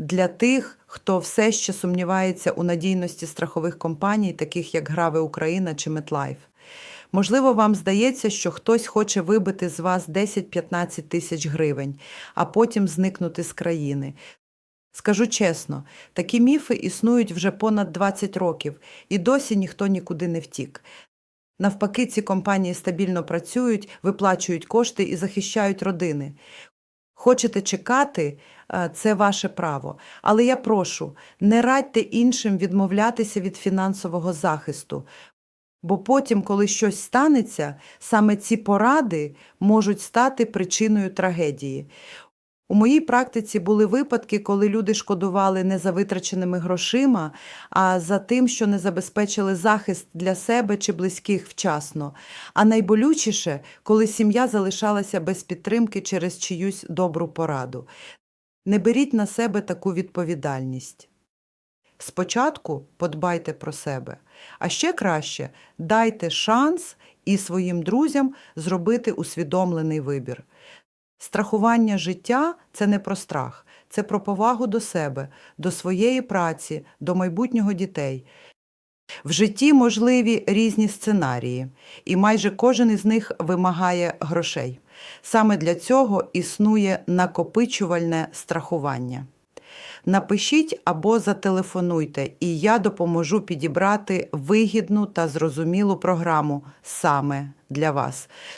для тих, хто все ще сумнівається у надійності страхових компаній, таких як Граве Україна чи MetLife. Можливо, вам здається, що хтось хоче вибити з вас 10-15 тисяч гривень, а потім зникнути з країни. Скажу чесно, такі міфи існують вже понад 20 років, і досі ніхто нікуди не втік. Навпаки, ці компанії стабільно працюють, виплачують кошти і захищають родини. Хочете чекати, е, це ваше право. Але я прошу, не радьте іншим відмовлятися від фінансового захисту. Бо потім, коли щось станеться, саме ці поради можуть стати причиною трагедії. У моїй практиці були випадки, коли люди шкодували не за витраченими грошима, а за тим, що не забезпечили захист для себе чи близьких вчасно. А найболючіше, коли сім'я залишалася без підтримки через чиюсь добру пораду. Не беріть на себе таку відповідальність. Спочатку подбайте про себе, а ще краще дайте шанс і своїм друзям зробити усвідомлений вибір. Страхування життя це не про страх, це про повагу до себе, до своєї праці, до майбутнього дітей. В житті можливі різні сценарії, і майже кожен із них вимагає грошей. Саме для цього існує накопичувальне страхування. Напишіть або зателефонуйте, і я допоможу підібрати вигідну та зрозумілу програму саме для вас.